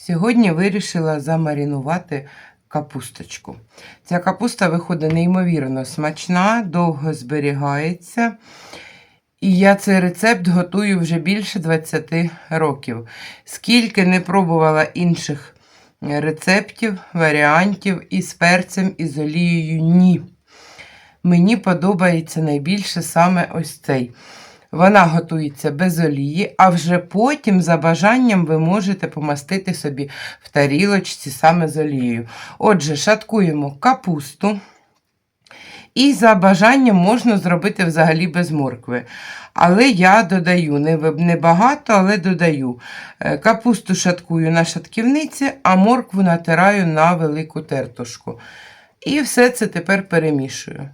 Сьогодні вирішила замаринувати капусточку. Ця капуста виходить неймовірно смачна, довго зберігається. І я цей рецепт готую вже більше 20 років. Скільки не пробувала інших рецептів, варіантів із перцем, і з олією ні. Мені подобається найбільше саме ось цей. Вона готується без олії, а вже потім, за бажанням, ви можете помастити собі в тарілочці саме з олією. Отже, шаткуємо капусту. І за бажанням можна зробити взагалі без моркви. Але я додаю не багато, але додаю. Е, Капусту шаткую на шатківниці, а моркву натираю на велику тертушку. І все це тепер перемішую.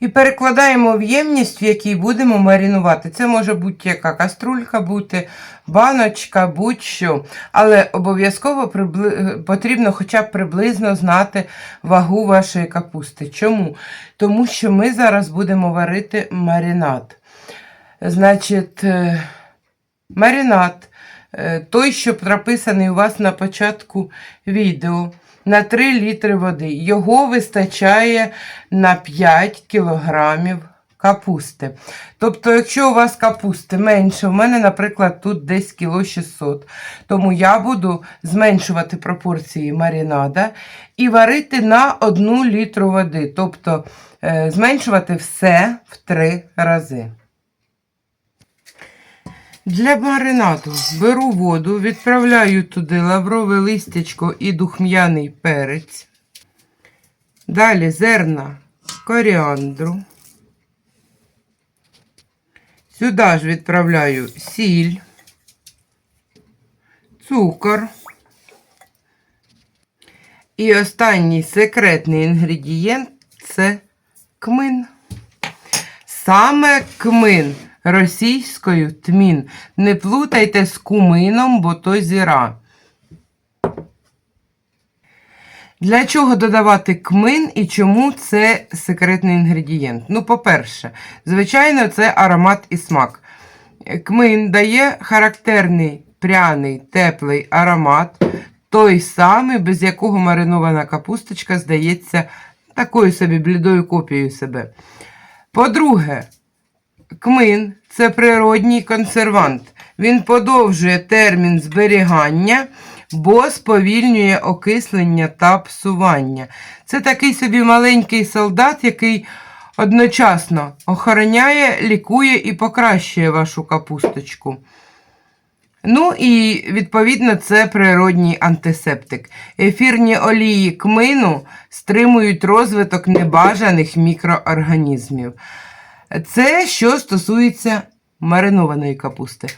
І перекладаємо в ємність, в якій будемо маринувати. Це може будь-яка каструлька, бути баночка, будь-що. Але обов'язково прибли... потрібно хоча б приблизно знати вагу вашої капусти. Чому? Тому що ми зараз будемо варити маринад. Значить, е, маринад, той, що прописаний у вас на початку відео, на 3 літри води. Його вистачає на 5 кілограмів капусти. Тобто, якщо у вас капусти менше, у мене, наприклад, тут десь кіло 600, тому я буду зменшувати пропорції маринада і варити на 1 літру води. Тобто е, зменшувати все в 3 рази. Для маринаду беру воду, відправляю туди лаврове листячко і духм'яний перець. Далі зерна коріандру. Сюди ж відправляю сіль, цукор. І останній секретний інгредієнт це кмин. Саме кмин російською тмін. Не плутайте з кумином, бо то зіра. Для чого додавати кмин і чому це секретний інгредієнт? Ну, по-перше, звичайно, це аромат і смак. Кмин дає характерний пряний теплий аромат, той самий, без якого маринована капусточка здається такою собі блідою копією себе. По-друге, Кмин це природній консервант. Він подовжує термін зберігання, бо сповільнює окислення та псування. Це такий собі маленький солдат, який одночасно охороняє, лікує і покращує вашу капусточку. Ну і відповідно це природній антисептик. Ефірні олії кмину стримують розвиток небажаних мікроорганізмів. Це що стосується маринованої капусти.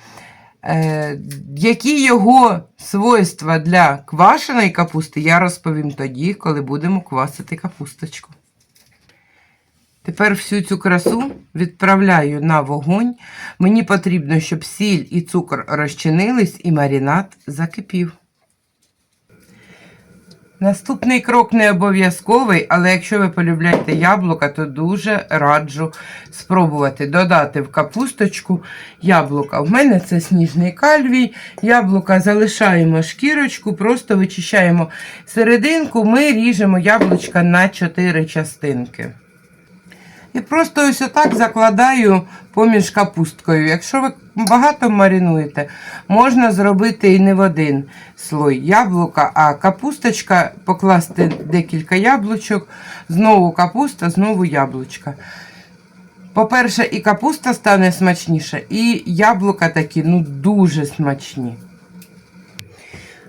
Е, які його свойства для квашеної капусти, я розповім тоді, коли будемо квасити капусточку. Тепер всю цю красу відправляю на вогонь. Мені потрібно, щоб сіль і цукор розчинились і маринад закипів. Наступний крок не обов'язковий, але якщо ви полюбляєте яблука, то дуже раджу спробувати додати в капусточку яблука. В мене це сніжний кальвій. Яблука залишаємо шкірочку, просто вичищаємо серединку, ми ріжемо яблучка на 4 частинки. І просто ось отак закладаю поміж капусткою. Якщо ви багато маринуєте, можна зробити і не в один слой яблука, а капусточка покласти декілька яблучок, знову капуста, знову яблучка. По-перше, і капуста стане смачніша, і яблука такі ну дуже смачні.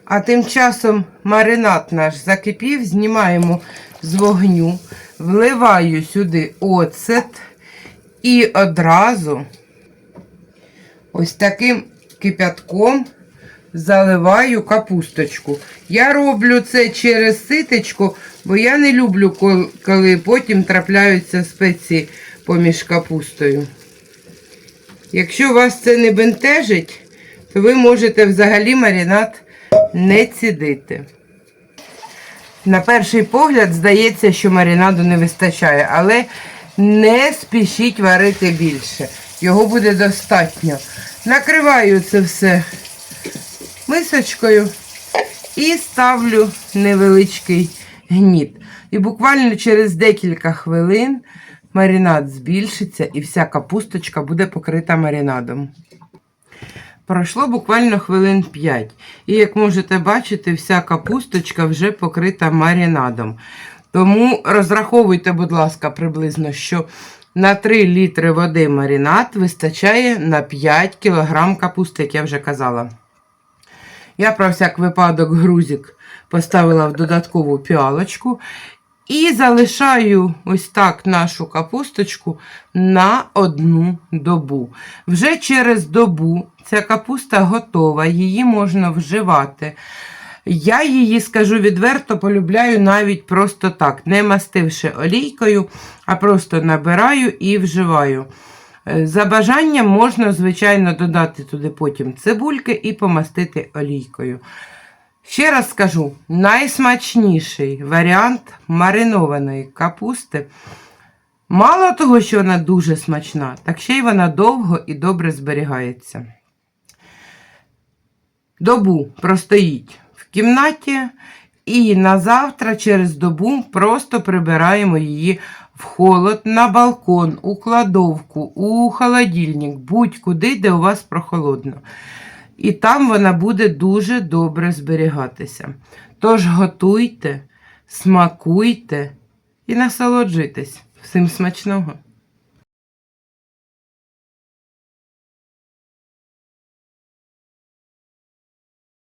А тим часом маринад наш закипів, знімаємо з вогню, вливаю сюди оцет і одразу ось таким кипятком заливаю капусточку. Я роблю це через ситечко, бо я не люблю, коли потім трапляються спеції поміж капустою. Якщо вас це не бентежить, то ви можете взагалі маринад не цідити. На перший погляд здається, що маринаду не вистачає, але не спішіть варити більше. Його буде достатньо. Накриваю це все мисочкою і ставлю невеличкий гніт. І буквально через декілька хвилин маринад збільшиться і вся капусточка буде покрита маринадом. Пройшло буквально хвилин 5. І як можете бачити, вся капусточка вже покрита маринадом. Тому розраховуйте, будь ласка, приблизно, що на 3 літри води маринад вистачає на 5 кг капусти, як я вже казала. Я про всяк випадок грузик поставила в додаткову піалочку і залишаю ось так нашу капусточку на одну добу. Вже через добу ця капуста готова, її можна вживати. Я її, скажу відверто, полюбляю навіть просто так, не мастивши олійкою, а просто набираю і вживаю. Е, За бажанням можна, звичайно, додати туди потім цибульки і помастити олійкою. Ще раз скажу: найсмачніший варіант маринованої капусти. Мало того, що вона дуже смачна, так ще й вона довго і добре зберігається. Добу простоїть кімнаті, і на завтра через добу просто прибираємо її в холод, на балкон, у кладовку, у холодильник, будь-куди, де у вас прохолодно. І там вона буде дуже добре зберігатися. Тож готуйте, смакуйте і насолоджуйтесь. Всім смачного!